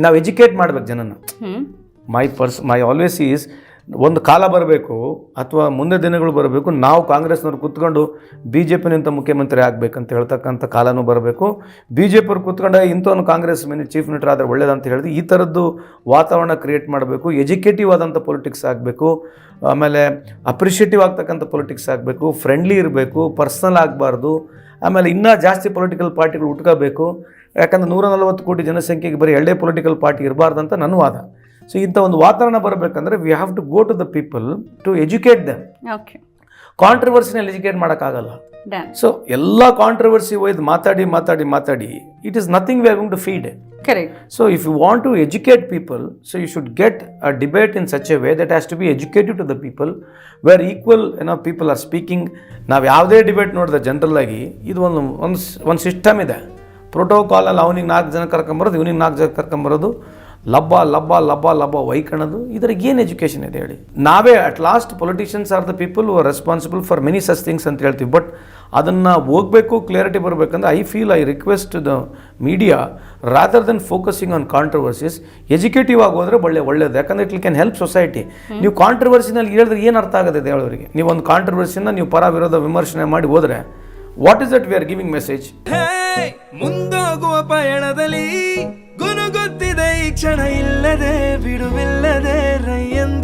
ನಾವು ಎಜುಕೇಟ್ ಮಾಡ್ಬೇಕು ಜನನ my purse my always is ಒಂದು ಕಾಲ ಬರಬೇಕು ಅಥವಾ ಮುಂದೆ ದಿನಗಳು ಬರಬೇಕು ನಾವು ಕಾಂಗ್ರೆಸ್ನವ್ರು ಕುತ್ಕೊಂಡು ಬಿ ಜೆ ಪಿನಿಂತ ಮುಖ್ಯಮಂತ್ರಿ ಆಗಬೇಕಂತ ಹೇಳ್ತಕ್ಕಂಥ ಕಾಲನೂ ಬರಬೇಕು. ಬಿ ಜೆ ಪಿಯವ್ರು ಕೂತ್ಕೊಂಡು ಇಂಥವನು ಕಾಂಗ್ರೆಸ್ ಮಿನಿ ಚೀಫ್ ಮಿನಿಸ್ಟರ್ ಆದರೆ ಒಳ್ಳೇದಂತ ಹೇಳಿದ್ರೆ ಈ ಥರದ್ದು ವಾತಾವರಣ ಕ್ರಿಯೇಟ್ ಮಾಡಬೇಕು ಎಜುಕೇಟಿವ್ ಆದಂಥ ಪೊಲಿಟಿಕ್ಸ್ ಆಗಬೇಕು ಆಮೇಲೆ ಅಪ್ರಿಷಿಯೇಟಿವ್ ಆಗ್ತಕ್ಕಂಥ ಪೊಲಿಟಿಕ್ಸ್ ಆಗಬೇಕು ಫ್ರೆಂಡ್ಲಿ ಇರಬೇಕು ಪರ್ಸ್ನಲ್ ಆಗಬಾರ್ದು ಆಮೇಲೆ ಇನ್ನೂ ಜಾಸ್ತಿ ಪೊಲಿಟಿಕಲ್ ಪಾರ್ಟಿಗಳು ಉಟ್ಕೋಬೇಕು ಯಾಕಂದ್ರೆ ನೂರ ನಲವತ್ತು ಕೋಟಿ ಜನಸಂಖ್ಯೆಗೆ ಬರೀ ಎರಡೇ ಪೊಲಿಟಿಕಲ್ ಪಾರ್ಟಿ ಇರಬಾರ್ದಂತ ನನ್ನ ವಾದ. ಸೊ ಇಂಥ ಒಂದು ವಾತಾವರಣ ಬರಬೇಕಂದ್ರೆ we have to go to the people to educate them okay ಕಾಂಟ್ರವರ್ಸಿನಲ್ಲಿ educate ಮಾಡೋಕ್ಕಾಗಲ್ಲ. ಸೊ ಎಲ್ಲ ಕಾಂಟ್ರವರ್ಸಿ ಒಯ್ದು ಮಾತಾಡಿ ಮಾತಾಡಿ ಮಾತಾಡಿ it is nothing we are going to feed correct so you you to to educate people so should should a debate debate in a way way has to to be to to the people equal equal ಏನೋ people are speaking ನಾವು ಯಾವುದೇ debate ನೋಡಿದ್ರೆ ಜನರಲ್ಲಾಗಿ ಇದು ಒಂದು ಒಂದು ಒಂದು system ಇದೆ. ಪ್ರೋಟೋಕಾಲಲ್ಲಿ ಅವನಿಗೆ ನಾಲ್ಕು ಜನ ಕರ್ಕೊಂಬರೋದು ಇವನಿಗೆ ನಾಲ್ಕು ಜನ ಕರ್ಕೊಂಬರೋದು ಲಬ್ಬ ಲಬ್ಬ ಲಬ್ಬ ಲಬ್ಬ ವೈಕಣದು. ಇದ್ರಿಗೆ ಏನು ಎಜುಕೇಷನ್ ಇದೆ ಹೇಳಿ? ನಾವೇ at last politicians are the people are responsible for many such things ಅಂತ ಹೇಳ್ತೀವಿ. ಬಟ್ ಅದನ್ನು ಹೋಗಬೇಕು ಕ್ಲಿಯರಿಟಿ ಬರಬೇಕಂದ್ರೆ I feel I request the media rather then focusing on controversies educative ಆಗಿ ಹೋದರೆ ಒಳ್ಳೆ ಒಳ್ಳೇದು. ಯಾಕಂದರೆ ಇಟ್ ಕ್ಯಾನ್ ಹೆಲ್ಪ್ ಸೊಸೈಟಿ ನೀವು ಕಾಂಟ್ರವರ್ಸಿನಲ್ಲಿ ಹೇಳಿದ್ರೆ ಏನು ಅರ್ಥ ಆಗುತ್ತೆ ಹೇಳೋರಿಗೆ ನೀವು ಒಂದು ಕಾಂಟ್ರವರ್ಸಿನ ನೀವು ಪರ ವಿರೋಧ ವಿಮರ್ಶನೆ ಮಾಡಿ ಹೋದರೆ what is that we are giving message ಹೇ ಮುಂದೋಗುವ ಪಯಣದಲ್ಲಿ ಗುನುಗುತ್ತಿದೆ ಈ ಕ್ಷಣ ಇಲ್ಲದೆ ಬಿಡುವಿಲ್ಲದೆ ರೈಯನ್